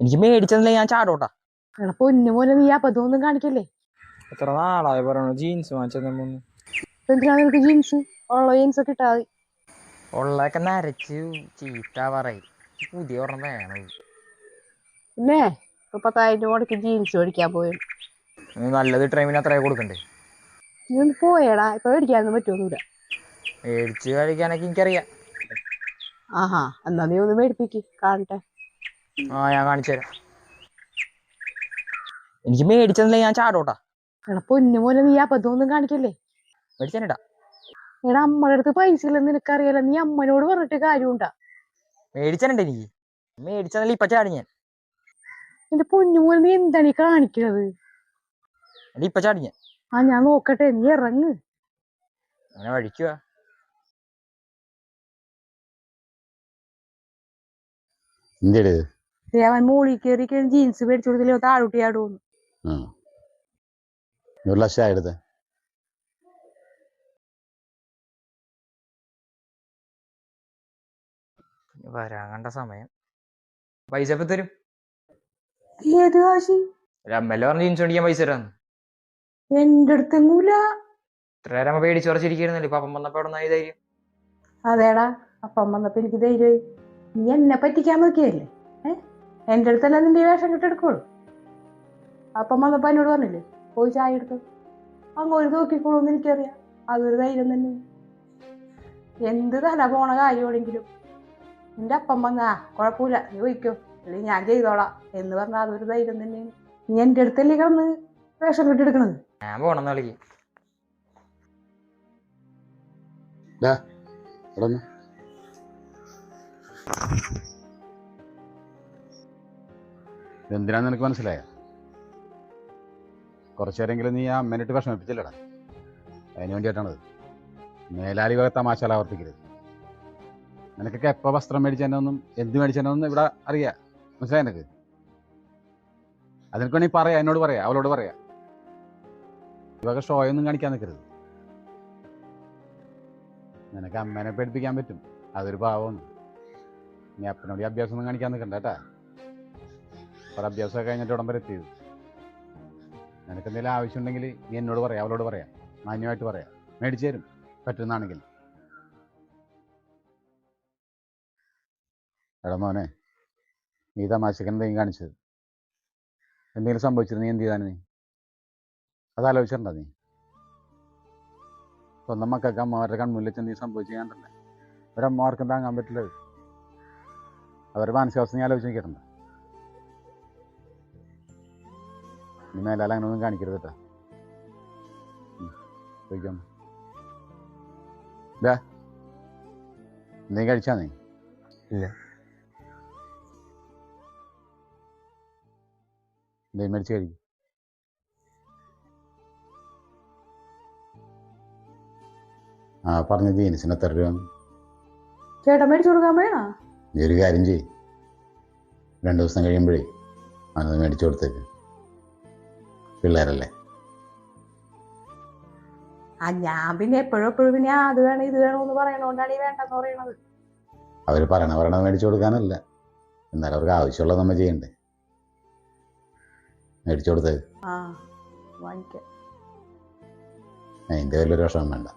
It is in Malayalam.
എനിക്ക് മേടിച്ചതല്ലേ ഞാൻ ചാടോട്ടാ. എടാ പൊന്നു പോലെ നീ അബദ്ധമൊന്നും കാണിക്കല്ലേ? എത്ര നാളായി പറയണു ജീൻസ് ഇപ്പൊ എന്തിനാ നിനക്ക് ജീൻസ് ഉള്ള ജീൻസ് ഒക്കെ ഇട്ടാ മതി. ഉള്ളതൊക്കെ നരച്ച് ചീത്ത പറയും. പുതിയ ഒരെണ്ണം വേണം. പിന്നെ മുപ്പത്തായിരം പത്തായിരം രൂപ ജീൻസ് മേടിക്കാൻ പോയി. ഇത് നല്ലത് ട്രെയിനിന് അത്രേ കൊടുക്കണ്ടേ? നീ ഒന്ന് പോയേടാ ഇപ്പൊ മേടിക്കാനൊന്നും പറ്റുമൊന്നുമില്ല മേടിച്ച് കഴിക്കാനൊക്കെ എനിക്കറിയാം. ആഹാ എന്നാ നീ ഒന്ന് മേടിപ്പിക്ക് കാണട്ടെ. ആ ഞാൻ കാണിച്ചു തരാം. എനിക്ക് മേടിച്ചതല്ലേ ഞാൻ ചാടോട്ടാ. എടാ പൊന്നു പോലെ നീ അബദ്ധമൊന്നും കാണിക്കല്ലേ? മേടിച്ചാനിടാ. എടാ അമ്മയുടെ അടുത്ത് പൈസ ഇല്ലെന്ന് നിനക്കറിയാലോ? നീ അമ്മനോട് പറഞ്ഞിട്ട് കാര്യമുണ്ടാ? മേടിച്ചാനുണ്ട് എനിക്ക്. മേടിച്ചതല്ലേ ഇപ്പൊ ചാടി ഞാൻ. എന്റെ പൊന്നു പോലെ നീ എന്താണ് ഈ കാണിക്കണത്? എടി ഇപ്പൊ ചാടി ഞാൻ. ആ ഞാൻ നോക്കട്ടെ നീ ഇറങ്ങ്. അങ്ങനെ വഴിക്കുക എന്തിട്? അവൻ മോളിൽ കയറി ജീൻസ് മേടിച്ചു കൊടുത്തില്ലോ താഴോട്ടി ആടുന്നു ഒരു ലക്ഷം എടുത്ത് വരാൻ കണ്ട സമയം. പൈസ ഇപ്പൊ തരും? ഏത് കാശി? ഒരു അമ്മല്ലേ പറഞ്ഞ ജീൻസ് മേടിക്കാൻ പൈസ തരാന്ന്. എന്റെ അടുത്തെങ്ങൂല ഇത്ര നേരം അമ്മ പേടിച്ച് കുറച്ചിരിക്കുന്നില്ല ഇപ്പൊ അപ്പം വന്നപ്പോ അവിടെ ധൈര്യം? അതേടാ അപ്പം വന്നപ്പോ എനിക്ക് ധൈര്യമായി. നീ എന്നെ പറ്റിക്കാൻ നോക്കിയല്ലേ ഏ അടുത്ത് അടുത്തല്ല നിന്റെ ഈ വേഷം കെട്ടെടുക്കുള്ളൂ അപ്പം വന്നപ്പോൾ എന്നോട് പറഞ്ഞില്ലേ പോയി ചായ എടുത്തു അങ്ങ് ഒരു നോക്കിക്കോളൂന്ന് എനിക്കറിയാം. അതൊരു ധൈര്യം തന്നെ എന്ത് തല പോണ കാര്യമാണെങ്കിലും നിന്റെ അപ്പം വന്നാ കുഴപ്പമില്ല നീ വയ്ക്കോ അല്ലെങ്കിൽ ഞാൻ ചെയ്തോളാം. എന്ന് പറഞ്ഞാൽ അതൊരു ധൈര്യം തന്നെയാണ്. നീ എന്റെ അടുത്തല്ലേ കിടന്ന് വേഷം കെട്ടെടുക്കണത് ഞാൻ പോണെന്ന് വിളിക്ക്. ഇവിടെ ഒന്ന് എന്തിനാന്ന് നിനക്ക് മനസ്സിലായ? കുറച്ചേരെങ്കിലും നീ ആ അമ്മേനിട്ട് വിഷമിപ്പിച്ചില്ലടാ. അതിന് വേണ്ടിയിട്ടാണത്. മേലാലി വക തമാശകൾ ആവർത്തിക്കരുത്. നിനക്കൊക്കെ എപ്പോൾ വസ്ത്രം മേടിച്ചതിനൊന്നും എന്ത് മേടിച്ചതിനൊന്നും ഇവിടെ അറിയാം. മനസ്സിലായി നിനക്ക്? അതിനൊക്കെ വേണമെങ്കിൽ പറയാം എന്നോട് പറയാം അവളോട് പറയാം. ഇവക ഷോയൊന്നും കാണിക്കാൻ നിൽക്കരുത് നിനക്ക് അമ്മേനെ പേടിപ്പിക്കാൻ പറ്റും. അതൊരു പാവമാണ് നീ അപ്പനോട് ഈ അഭ്യാസം ഒന്നും കാണിക്കാൻ നിൽക്കണ്ട കേട്ടാ. കുറെ അഭ്യാസമൊക്കെ കഴിഞ്ഞിട്ട് ഉടൻ വരെ എത്തിയത്. നിനക്ക് എന്തെങ്കിലും ആവശ്യമുണ്ടെങ്കിൽ നീ എന്നോട് പറയാം അവളോട് പറയാം. മാന്യമായിട്ട് പറയാം. മേടിച്ചു തരും. പറ്റുന്നതാണെങ്കിൽ. എടാ മോനെ നീ തമാശക്കൻ എന്തെങ്കിലും കാണിച്ചത്. എന്തെങ്കിലും സംഭവിച്ചിരുന്നു നീ എന്ത് ചെയ്താണ് നീ? അത് ആലോചിച്ചിട്ടുണ്ടോ നീ? സ്വന്തം മക്കൾക്ക് അമ്മമാരുടെ കൺമുന്നിൽ വെച്ച് നീ സംഭവിച്ചു കണ്ടല്ലേ ഒരമ്മമാർക്കും താങ്ങാൻ പറ്റില്ല. അവരുടെ മാനസികാവസ്ഥ നീ ആലോചിച്ച് നോക്കിയിട്ടുണ്ട്? നീ മേലാൽ അങ്ങനെ ഒന്നും കാണിക്കരുത് കേട്ടോ. ചോദിക്കാം. എന്തെങ്കിലും കഴിച്ചാ നീ ഇല്ല. എന്തെങ്കിലും മേടിച്ച് കഴിക്കും. ആ പറഞ്ഞ ജീൻസിന് എത്ര രൂപ? ചേട്ടൻ മേടിച്ചു കൊടുക്കാൻ വേണോ നീ ഒരു കാര്യം ചെയ്യ്. രണ്ട് ദിവസം കഴിയുമ്പോഴേ അവനത് മേടിച്ചു കൊടുത്തേക്ക്. പിള്ളേരല്ലേ? ആ ഞാൻ പിന്നെ എപ്പോഴും എപ്പോഴും പിന്നെ അത് വേണം ഇത് വേണമെന്ന് പറയണോണ്ടാണ് ഈ വേണ്ടെന്ന് പറയണത്. അവർ പറയണ പറയണത് മേടിച്ചു കൊടുക്കാനല്ല. എന്നാലും അവർക്ക് ആവശ്യമുള്ളത് നമ്മൾ ചെയ്യണ്ടേ? മേടിച്ചു കൊടുത്തത്? ആ വാങ്ങിക്കാം. അതിന്റെ വലിയൊരു വിഷമം വേണ്ട.